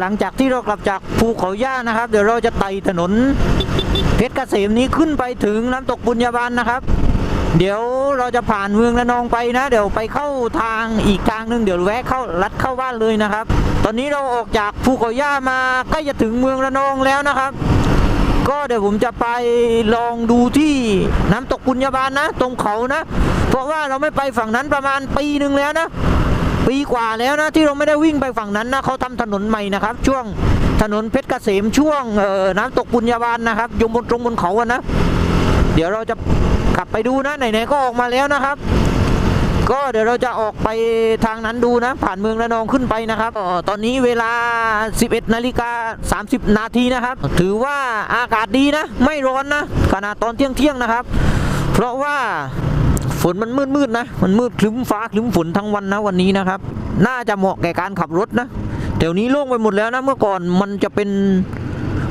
หลังจากที่เรากลับจากภูเขาย่านะครับ เดี๋ยวเราจะไต่ถนน เพชรเกษมนี้ขึ้นไปถึงน้ำตกบุญญาบาลนะครับ เดี๋ยวเราจะผ่านเมืองระนองไปนะ เดี๋ยวไปเข้าทางอีกทางหนึ่งเดี๋ยวแวะเข้าลัดเข้าบ้านเลยนะครับ ตอนนี้เราออกจากภูเขาย่ามาใกล้จะถึงเมืองระนองแล้วนะครับ ก็เดี๋ยวผมจะไปลองดูที่น้ำตกปุญญาบาลนะ ตรงเขานะ เพราะว่าเราไม่ไปฝั่งนั้นประมาณปีหนึ่งแล้วนะ ปีกว่าแล้วนะที่เราไม่ได้วิ่งไปฝั่งนั้นนะเขาทำถนนใหม่นะครับ ช่วงถนนเพชรเกษมช่วงเออน้ำตกปุญญาบาลนะครับอยบนตรงบนเขาอะนะ เดี๋ยวเราจะขับไปดูนะไหนๆก็ออกมาแล้วนะครับ ก็เดี๋ยวเราจะออกไปทางนั้นดูนะ ผ่านเมืองระนองขึ้นไปนะครับตอนนี้เวลา 11นาฬิกา30 นาทีนะครับ ถือว่าอากาศดีนะ ไม่ร้อนนะขนาดตอนเที่ยงๆนะครับ เพราะว่า ฝนมันมืดมืดๆนะ มันมืดคลึ้มฟ้าคลึ้มฝนทั้งวันนะวันนี้นะครับ น่าจะเหมาะแก่การขับรถนะแถวนี้โล่งไปหมดแล้วนะเมื่อก่อนมันจะเป็น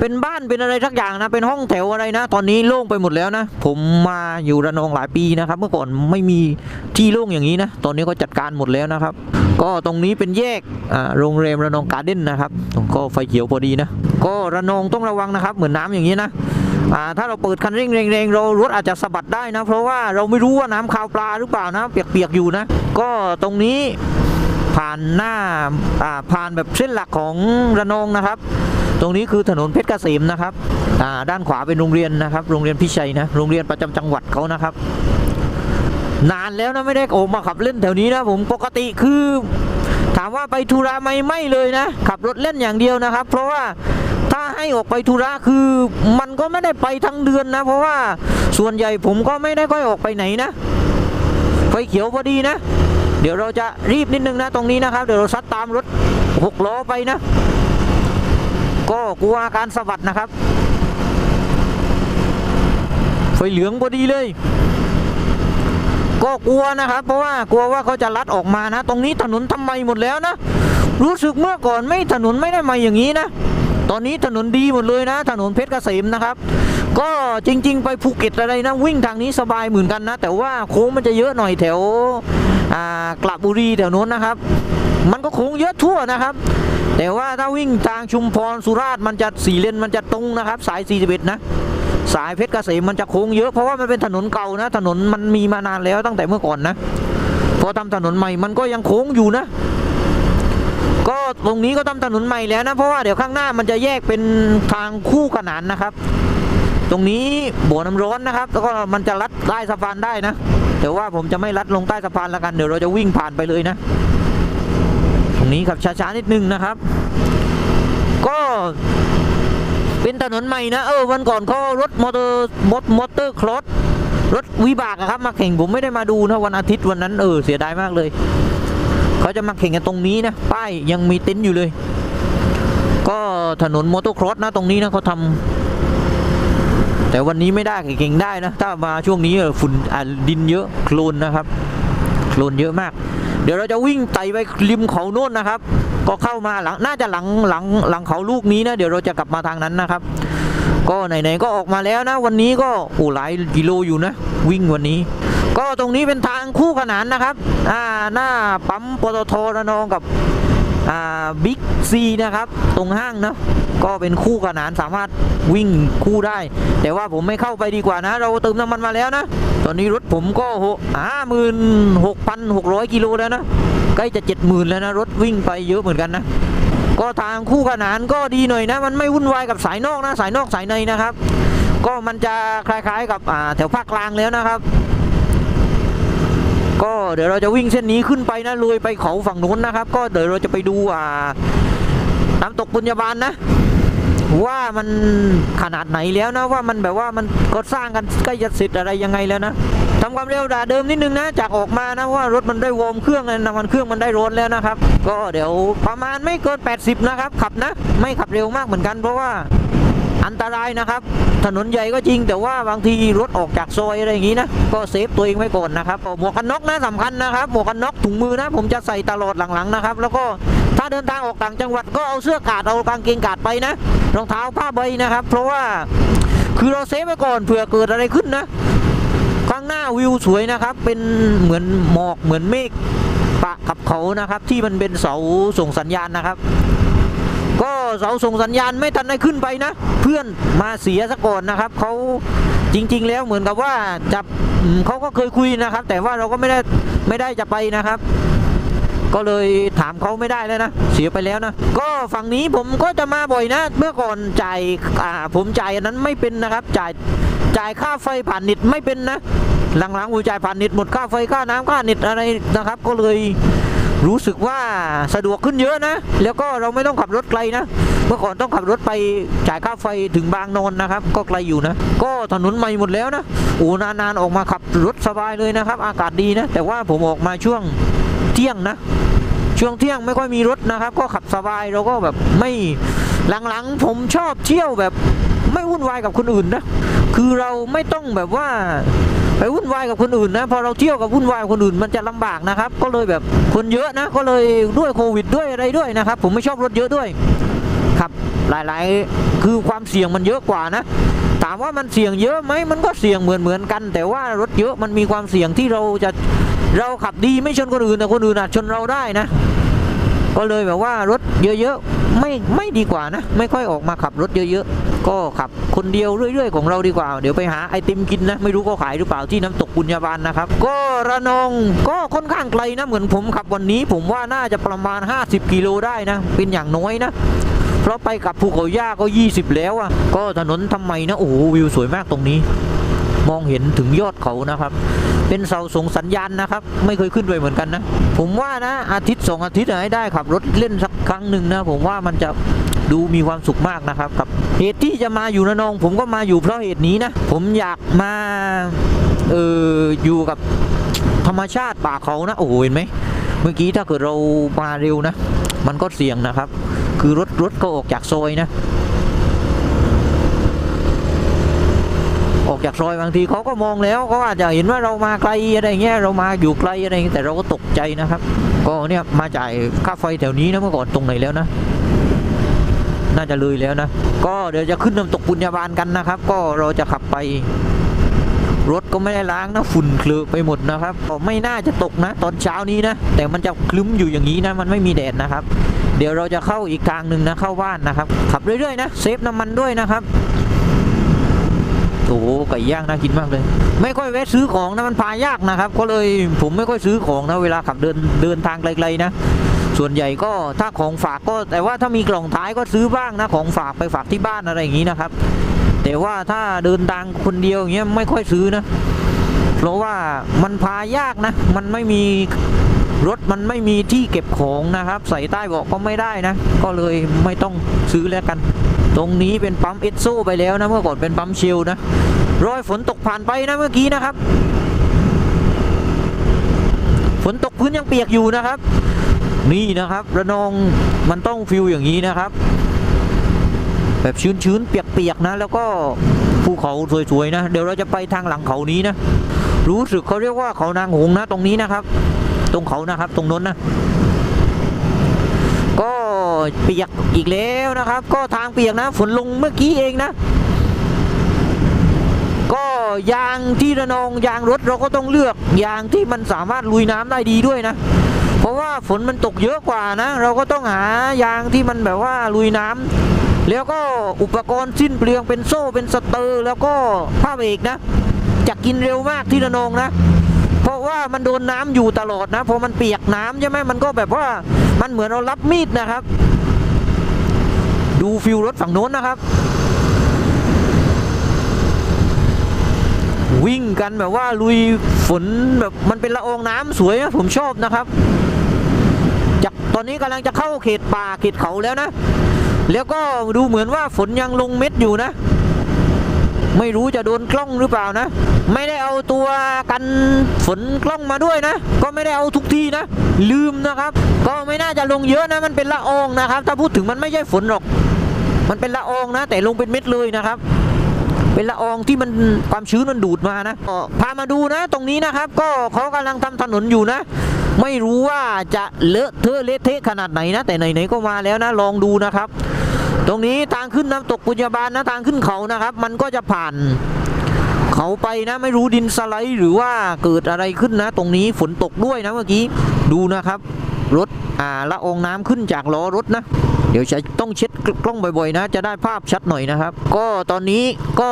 เป็นบ้านเป็นอะไรทักอย่างนะ เป็นห้องแถวอะไรนะ ตอนนี้โล่งไปหมดแล้วนะ ผมมาอยู่ระนองหลายปีนะครับ เมื่อก่อนไม่มีที่โล่งอย่างนี้นะ ตอนนี้ก็จัดการหมดแล้วนะครับ ก็ตรงนี้เป็นแยกโรงแรมระนองการ์เด้นนะครับก็ไฟเขียวพอดีนะ ก็ระนองต้องระวังนะครับ เหมือนน้ำอย่างนี้นะ ถ้าเราเปิดคันเร่งแรงๆเรารถอาจจะสะบัดได้นะ เพราะว่าเราไม่รู้ว่าน้ำคาวปลาหรือเปล่านะ เปียกๆอยู่นะ ก็ตรงนี้ผ่านหน้าผ่านแบบเส้นหลักของระนองนะครับ ตรงนี้คือถนนเพชรเกษมนะครับด้านขวาเป็นโรงเรียนนะครับ โรงเรียนพิชัยนะโรงเรียนประจำจังหวัดเขานะครับ นานแล้วนะไม่ได้ออมาขับเล่นแถวนี้นะผมปกติคือ ถามว่าไปธุระไหมไม่เลยนะ ขับรถเล่นอย่างเดียวนะครับ เพราะว่า ถ้าให้ออกไปธุระคือมันก็ไม่ได้ไปทั้งเดือนนะ เพราะว่าส่วนใหญ่ผมก็ไม่ได้ค่อยออกไปไหนนะไฟเขียวพอดีนะ เดี๋ยวเราจะรีบนิดนึงนะตรงนี้นะครับ เดี๋ยวเราซัดตามรถหกล้อไปนะ ก็กลัวการสะบัดนะครับ ไฟเหลืองพอดีเลยก็กลัวนะครับ เพราะว่ากลัวว่าเขาจะลัดออกมานะ ตรงนี้ถนนทำไมหมดแล้วนะ รู้สึกเมื่อก่อนไม่ถนนไม่ได้มาอย่างนี้นะ ตอนนี้ถนนดีหมดเลยนะ ถนนเพชรเกษมนะครับ ก็จริง ๆ ไปภูเก็ตอะไรนะวิ่งทางนี้สบายเหมือนกันนะ แต่ว่าโค้งมันจะเยอะหน่อยแถวกระบุรีแถวโน้นนะครับ มันก็โค้งเยอะทั่วนะครับ แต่ว่าถ้าวิ่งทางชุมพรสุราษฎร์มันจะสี่เลนมันจะตรงนะครับ สาย 41 นะสายเพชรเกษมมันจะโค้งเยอะเพราะว่ามันเป็นถนนเก่านะ ถนนมันมีมานานแล้วตั้งแต่เมื่อก่อนนะพอทำถนนใหม่มันก็ยังโค้งอยู่นะ ก็ตรงนี้ก็ทำถนนใหม่แล้วนะเพราะว่าเดี๋ยวข้างหน้ามันจะแยกเป็นทางคู่ขนานนะครับ ตรงนี้บ่อน้ำร้อนนะครับ แล้วก็มันจะลัดใต้สะพานได้นะแต่ว่าผมจะไม่ลัดลงใต้สะพานแล้วกันเดี๋ยวเราจะวิ่งผ่านไปเลยนะ ตรงนี้ขับช้าๆนิดนึงนะครับ ก็เป็นถนนใหม่นะเออวันก่อนเขารถมอเตอร์มอมอเตอร์คลอสรถวิบากอะครับมาแข่งผมไม่ได้มาดูนะวันอาทิตย์วันนั้นเออเสียดายมากเลย เขาจะมาแข่งกันตรงนี้นะป้ายยังมีเต็นท์อยู่เลย ก็ถนนมอเตอร์คลอสนะตรงนี้นะเขาทำแต่วันนี้ไม่ได้เก่งได้นะ ถ้ามาช่วงนี้ฝุ่นดินเยอะโคลนนะครับโคลนเยอะมาก เดี๋ยวเราจะวิ่งไต่ไปริมเขาโน่นนะครับ ก็เข้ามาหลังน่าจะหลังหลังหลังเขาลูกนี้นะเดี๋ยวเราจะกลับมาทางนั้นนะครับ ก็ไหนๆก็ออกมาแล้วนะ วันนี้ก็โอ้หลายกิโลอยู่นะ วิ่งวันนี้ ก็ตรงนี้เป็นทางคู่ขนานนะครับอ่าหน้าปั๊มปตทระนองกับอ่าบิ๊กซีนะครับ ตรงห้างนะก็เป็นคู่ขนานสามารถวิ่งคู่ได้ แต่ว่าผมไม่เข้าไปดีกว่านะ เราเติมน้ำมันมาแล้วนะ ตอนนี้รถผมก็ห้าหมื่นหกพันหกร้อยกิโลแล้วนะใกล้จะเจ็ดหมื่นแล้วนะ รถวิ่งไปเยอะเหมือนกันนะ ก็ทางคู่ขนานก็ดีหน่อยนะ มันไม่วุ่นวายกับสายนอกนะ สายนอกสายในนะครับ ก็มันจะคล้ายๆกับแถวภาคกลางแล้วนะครับ ก็เดี๋ยวเราจะวิ่งเส้นนี้ขึ้นไปนะเลยไปเขาฝั่งนู้นนะครับ ก็เดี๋ยวเราจะไปดูอ่าน้ำตกปุญญาบาลนะ ว่ามันขนาดไหนแล้วนะว่ามันแบบว่ามันก็สร้างกันใกล้จะเสร็จอะไรยังไงแล้วนะทำความเร็วด่าเดิมนิดนึงนะจากออกมานะว่ารถมันได้วอร์มเครื่องแล้วนะมันเครื่องมันได้ร้อนแล้วนะครับ ก็เดี๋ยวประมาณไม่เกิน 80 นะครับ ขับนะ ไม่ขับเร็วมากเหมือนกันเพราะว่าอันตรายนะครับ ถนนใหญ่ก็จริงแต่ว่าบางทีรถออกจากซอยอะไรอย่างนี้นะก็เซฟตัวเองไว้ก่อนนะครับหมวกกันน็อกนะสำคัญนะครับหมวกกันน็อกถุงมือนะ ผมจะใส่ตลอดหลังๆนะครับ แล้วก็ถ้าเดินทางออกต่างจังหวัดก็เอาเสื้อกาดเอากางเกงกาดไปนะรองเท้าผ้าใบนะครับ เพราะว่าคือเราเซฟไว้ก่อนเผื่อเกิดอะไรขึ้นนะข้างหน้าวิวสวยนะครับ เป็นเหมือนหมอกเหมือนเมฆปะกับเขานะครับ ที่มันเป็นเสาส่งสัญญาณนะครับ ก็เสาส่งสัญญาณไม่ทันได้ขึ้นไปนะ เพื่อนมาเสียซะก่อนนะครับเขาจริง ๆ แล้วเหมือนกับว่าจับเขาก็เคยคุยนะครับ แต่ว่าเราก็ไม่ได้ไม่ได้จะไปนะครับ ก็เลยถามเขาไม่ได้แล้วนะเสียไปแล้วนะก็ฝั่งนี้ผมก็จะมาบ่อยนะ เมื่อก่อนจ่ายอ่าผมจ่ายอันนั้นไม่เป็นนะครับ จ่ายจ่ายค่าไฟผ่านเน็ตไม่เป็นนะหลังๆอูจ่ายผ่านเน็ตหมดค่าไฟค่าน้ำค่าเน็ตอะไรนะครับ ก็เลย รู้สึกว่าสะดวกขึ้นเยอะนะ แล้วก็เราไม่ต้องขับรถไกลนะ เมื่อก่อนต้องขับรถไปจ่ายค่าไฟถึงบางนนนะครับ ก็ไกลอยู่นะ ก็ถนนใหม่หมดแล้วนะโอ้นานๆออกมาขับรถสบายเลยนะครับ อากาศดีนะ แต่ว่าผมออกมาช่วงเที่ยงนะ ช่วงเที่ยงไม่ค่อยมีรถนะครับ ก็ขับสบายเราก็แบบไม่หลังๆ ผมชอบเที่ยวแบบไม่วุ่นวายกับคนอื่นนะ คือเราไม่ต้องแบบว่า ไปวุ่นวายกับคนอื่นนะพอเราเที่ยวกับวุ่นวายคนอื่นมันจะลำบากนะครับ ก็เลยแบบคนเยอะนะ ก็เลยด้วยโควิดด้วยอะไรด้วยนะครับ ผมไม่ชอบรถเยอะด้วยครับหลายๆ คือความเสี่ยงมันเยอะกว่านะ ถามว่ามันเสี่ยงเยอะไหมมันก็เสี่ยงเหมือนเหมือนๆกัน แต่ว่ารถเยอะมันมีความเสี่ยงที่เราจะเราขับดีไม่ชนคนอื่นแต่คนอื่นอาจชนเราได้นะ ก็เลยแบบว่ารถเยอะๆไม่ไม่ดีกว่านะ ไม่ค่อยออกมาขับรถเยอะๆ ก็ขับคนเดียวเรื่อย ๆ ของเราดีกว่า เดี๋ยวไปหาไอติมกินนะ ไม่รู้เขาขายหรือเปล่าที่น้ำตกบุญญาบาลนะครับ ก็ระนองก็ค่อนข้างไกลนะเหมือนผมขับวันนี้ ผมว่าน่าจะประมาณ 50 กิโลได้นะ เป็นอย่างน้อยนะเพราะไปกับภูเขาย่าก็ 20 แล้วอะ ก็ถนนทำไมนะ โอ้โหวิวสวยมากตรงนี้ มองเห็นถึงยอดเขานะครับ เป็นเสาส่งสัญญาณนะครับ ไม่เคยขึ้นไปเหมือนกันนะ ผมว่านะอาทิตย์สองอาทิตย์ให้ได้ขับรถเล่นสักครั้งหนึ่งนะ ผมว่ามันจะ ดูมีความสุขมากนะครับกับเหตุที่จะมาอยู่ระนอง ผมก็มาอยู่เพราะเหตุนี้นะ ผมอยากมาเอออยู่กับธรรมชาติป่าเขานะโอ้โหเห็นไหมเมื่อกี้ถ้าเกิดเรามาเร็วนะ มันก็เสี่ยงนะครับ คือรถรถก็ออกจากซอยนะออกจากซอยบางทีเขาก็มองแล้วเขาอาจจะเห็นว่าเรามาไกลอะไรเงี้ยเรามาอยู่ไกลอะไรเงี้แต่เราก็ตกใจนะครับ ก็เนี่ยมาจ่ายค่าไฟแถวนี้นะเมื่อก่อนตรงไหนแล้วนะาจะเลยแล้วนะ ก็เดี๋ยวจะขึ้นน้ำตกปุญญาบาลกันนะครับ ก็เราจะขับไป รถก็ไม่ได้ล้างนะฝุ่นเคลือไปหมดนะครับก็ไม่น่าจะตกนะ ตอนเช้านี้นะ แต่มันจะคลึ้มอยู่อย่างนี้นะ มันไม่มีแดดนะครับ เดี๋ยวเราจะเข้าอีกทางหนึ่งนะเข้าบ้านนะครับ ขับเรื่อยๆนะเซฟน้ำมันด้วยนะครับโอ้โหไก่ย่างน่ากินมากเลย ไม่ค่อยแวะซื้อของนะมันพายากนะครับ ก็เลยผมไม่ค่อยซื้อของนะเวลาขับเดินเดินทางไกลๆนะ ส่วนใหญ่ก็ถ้าของฝากก็แต่ว่าถ้ามีกล่องท้ายก็ซื้อบ้างนะของฝากไปฝากที่บ้านอะไรอย่างนี้นะครับ แต่ว่าถ้าเดินทางคนเดียวอย่างเงี้ยไม่ค่อยซื้อนะ เพราะว่ามันพายากนะ มันไม่มีรถมันไม่มีที่เก็บของนะครับ ใส่ใต้เบาะก็ไม่ได้นะ ก็เลยไม่ต้องซื้อแล้วกัน ตรงนี้เป็นปั๊มเอสโซไปแล้วนะเมื่อก่อนเป็นปั๊มเชลนะรอยฝนตกผ่านไปนะเมื่อกี้นะครับ ฝนตกพื้นยังเปียกอยู่นะครับ นี่นะครับระนองมันต้องฟิลอย่างนี้นะครับ แบบชื้นๆ เปียกๆ นะ แล้วก็ภูเขาสวยๆ นะ เดี๋ยวเราจะไปทางหลังเขานี้นะ รู้สึกเขาเรียกว่าเขานางหงนะตรงนี้นะครับ ตรงเขานะครับ ตรงนั้นนะก็เปียกอีกแล้วนะครับ ก็ทางเปียกนะฝนลงเมื่อกี้เองนะ ก็ยางที่ระนองยางรถเราก็ต้องเลือกยางที่มันสามารถลุยน้ำได้ดีด้วยนะ เพราะว่าฝนมันตกเยอะกว่านะ เราก็ต้องหายางที่มันแบบว่าลุยน้ำแล้วก็อุปกรณ์สิ้นเปลืองเป็นโซ่เป็นสเตอร์ แล้วก็ผ้าเบรกนะจะกินเร็วมากที่ระนองนะ เพราะว่ามันโดนน้ำอยู่ตลอดนะพอมันเปียกน้ำใช่ไหมมันก็แบบว่ามันเหมือนเรารับมีดนะครับ ดูฟิลรถฝั่งโน้นนะครับ วิ่งกันแบบว่าลุยฝนแบบมันเป็นละอองน้ำสวยนะผมชอบนะครับ ตอนนี้กำลังจะเข้าเขตป่าเขตเขาแล้วนะ แล้วก็ดูเหมือนว่าฝนยังลงเม็ดอยู่นะ ไม่รู้จะโดนกล้องหรือเปล่านะ ไม่ได้เอาตัวกันฝนกล้องมาด้วยนะ ก็ไม่ได้เอาทุกทีนะ ลืมนะครับ ก็ไม่น่าจะลงเยอะนะ มันเป็นละอองนะครับ ถ้าพูดถึงมันไม่ใช่ฝนหรอก มันเป็นละอองนะ แต่ลงเป็นเม็ดเลยนะครับเป็นละอองที่มันความชื้นมันดูดมานะพามาดูนะ ตรงนี้นะครับ ก็เขากำลังทำถนนอยู่นะ ไม่รู้ว่าจะเลอะเทอะเละเทะขนาดไหนนะ แต่ไหนๆก็มาแล้วนะลองดูนะครับ ตรงนี้ทางขึ้นน้ำตกปุญญาบาลนะทางขึ้นเขานะครับ มันก็จะผ่านเขาไปนะไม่รู้ดินสไลด์หรือว่าเกิดอะไรขึ้นนะ ตรงนี้ฝนตกด้วยนะเมื่อกี้ดูนะครับ รถอ่าละอองน้ำขึ้นจากล้อรถนะ เดี๋ยวจะต้องเช็ดกล้องบ่อยๆนะ จะได้ภาพชัดหน่อยนะครับ ก็ตอนนี้ก็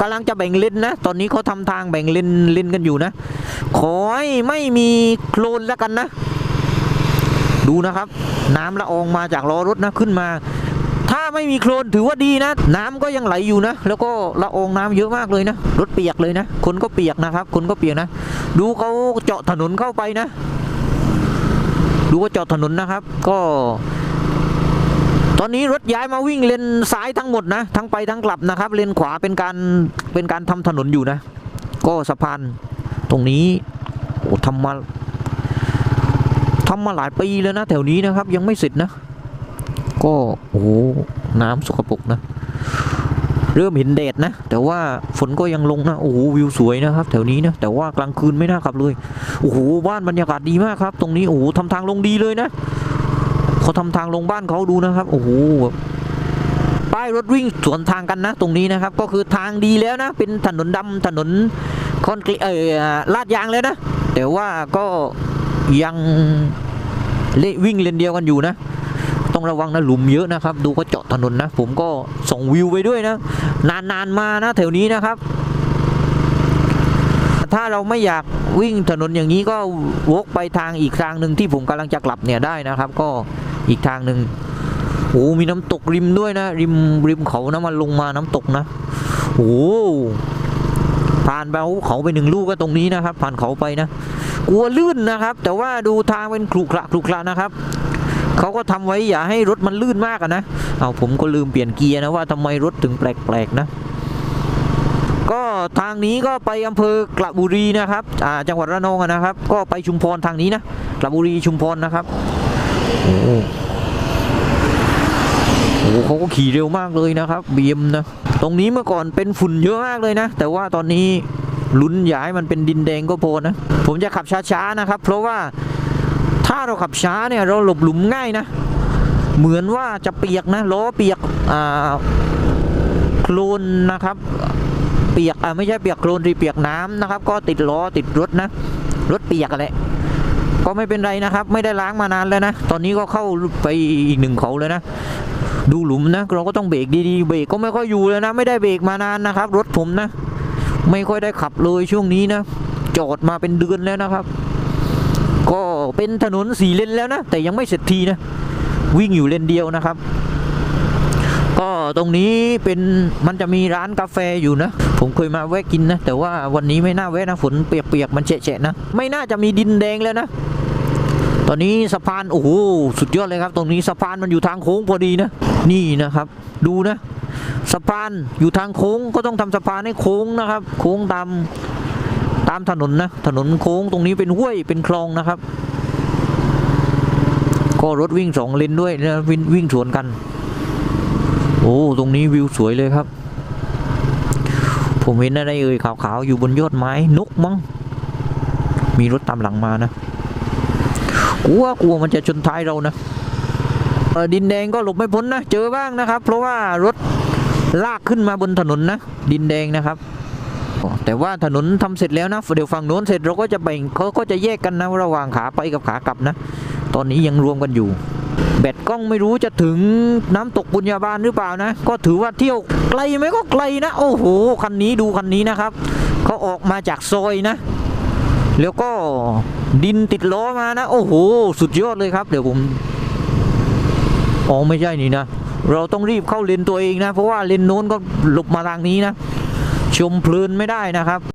กำลังจะแบ่งเลนนะ ตอนนี้เขาทำทางแบ่งเลนเลนกันอยู่นะ ขอให้ไม่มีโคลนแล้วกันนะ ดูนะครับ น้ำละอองมาจากล้อรถนะขึ้นมา ถ้าไม่มีโคลนถือว่าดีนะ น้ำก็ยังไหลอยู่นะ แล้วก็ละอองน้ำเยอะมากเลยนะ รถเปียกเลยนะ คนก็เปียกนะครับ คนก็เปียกนะ ดูเขาเจาะถนนเข้าไปนะ ดูว่าเจาะถนนนะครับ ก็ ตอนนี้รถย้ายมาวิ่งเลนซ้ายทั้งหมดนะ ทั้งไปทั้งกลับนะครับ เลนขวาเป็นการเป็นการทำถนนอยู่นะ ก็สะพานตรงนี้โอ้ทำมาทำมาหลายปีแล้วนะแถวนี้นะครับ ยังไม่เสร็จนะ ก็โอ้น้ำสกปรกนะ เริ่มเห็นแดดนะ แต่ว่าฝนก็ยังลงนะ โอ้โหวิวสวยนะครับ แถวนี้นะ แต่ว่ากลางคืนไม่น่าขับเลย โอ้โหบ้านบรรยากาศดีมากครับ ตรงนี้โอ้โหทำทางลงดีเลยนะ เขาทำทางลงบ้านเขาดูนะครับ โอ้โหป้ายรถวิ่งสวนทางกันนะ ตรงนี้นะครับ ก็คือทางดีแล้วนะ เป็นถนนดำถนนคอนกรีตเอ่อลาดยางแล้วนะ แต่ว่าก็ยังเละวิ่งเลนเดียวกันอยู่นะต้องระวังนะหลุมเยอะนะครับ ดูเขาเจาะถนนนะ ผมก็ส่งวิวไปด้วยนะ นานๆมานะ แถวนี้นะครับ ถ้าเราไม่อยากวิ่งถนนอย่างนี้ก็วกไปทางอีกทางหนึ่งที่ผมกำลังจะกลับเนี่ยได้นะครับ ก็ อีกทางหนึ่งโอ้มีน้ำตกริมด้วยนะ ริมริมเขานะมันลงมาน้ำตกนะโอ้ผ่านไปเขาไปหนึ่งลูกก็ตรงนี้นะครับ ผ่านเขาไปนะ กลัวลื่นนะครับ แต่ว่าดูทางเป็นครุขระครุขระนะครับเขาก็ทำไว้อย่าให้รถมันลื่นมากนะเอาผมก็ลืมเปลี่ยนเกียร์นะว่าทำไมรถถึงแปลกๆนะ ก็ทางนี้ก็ไปอำเภอกระบุรีนะครับอ่าจังหวัดระนองนะครับ ก็ไปชุมพรทางนี้นะกระบุรีชุมพรนะครับ โอ้โหเขาก็ขี่เร็วมากเลยนะครับบีมนะ ตรงนี้เมื่อก่อนเป็นฝุ่นเยอะมากเลยนะ แต่ว่าตอนนี้ลุ้นย่าให้มันเป็นดินแดงก็พอนะ ผมจะขับช้าๆนะครับ เพราะว่าถ้าเราขับช้าเนี่ยเราหลบหลุมง่ายนะ เหมือนว่าจะเปียกนะล้อเปียกอ่าโคลนนะครับ เปียกอ่าไม่ใช่เปียกโคลนหรือเปียกน้ำนะครับ ก็ติดล้อติดรถนะรถเปียกอะไร ก็ไม่เป็นไรนะครับ ไม่ได้ล้างมานานแล้วนะ ตอนนี้ก็เข้าไปอีกหนึ่งเขาเลยนะ ดูหลุมนะเราก็ต้องเบรกดีๆเบรกก็ไม่ค่อยอยู่เลยนะ ไม่ได้เบรกมานานนะครับ รถผมนะ ไม่ค่อยได้ขับเลยช่วงนี้นะ จอดมาเป็นเดือนแล้วนะครับ ก็เป็นถนนสี่เลนแล้วนะ แต่ยังไม่เสร็จทีนะ วิ่งอยู่เลนเดียวนะครับ ก็ตรงนี้เป็นมันจะมีร้านกาแฟอยู่นะ ผมเคยมาแวะกินนะ แต่ว่าวันนี้ไม่น่าแวะนะฝนเปียกๆมันเฉะๆนะ ไม่น่าจะมีดินแดงแล้วนะ ตอนนี้สะพานโอ้โหสุดยอดเลยครับ ตรงนี้สะพานมันอยู่ทางโค้งพอดีนะ นี่นะครับ ดูนะ สะพานอยู่ทางโค้งก็ต้องทำสะพานให้โค้งนะครับ โค้งตามตามถนนนะ ถนนโค้งตรงนี้เป็นห้วยเป็นคลองนะครับ ก็รถวิ่งสองเลนด้วยนะวิ่งวิ่งสวนกัน โอ้ ตรงนี้วิวสวยเลยครับ ผมเห็นอะไรเอ่ยขาวๆอยู่บนยอดไม้นกมั้ง มีรถตามหลังมานะกลัวกลัวมันจะชนท้ายเรานะเออดินแดงก็หลบไม่พ้นนะ เจอบ้างนะครับ เพราะว่ารถลากขึ้นมาบนถนนนะ ดินแดงนะครับ แต่ว่าถนนทำเสร็จแล้วนะเดี๋ยวฝั่งโน้นเสร็จเราก็จะแบ่งเขาก็จะแยกกันนะระหว่างขาไปกับขากลับนะ ตอนนี้ยังรวมกันอยู่ แบตกล้องไม่รู้จะถึงน้ำตกบุญญาบาลหรือเปล่านะ ก็ถือว่าเที่ยวไกลไหมก็ไกลนะ โอ้โห คันนี้ดูคันนี้นะครับเขาออกมาจากซอยนะ แล้วก็ดินติดล้อมานะ โอ้โห สุดยอดเลยครับ เดี๋ยวผมอ๋อไม่ใช่นี่นะ เราต้องรีบเข้าเลนตัวเองนะ เพราะว่าเลนโน้นก็หลบมาทางนี้นะ ชมเพลินไม่ได้นะครับ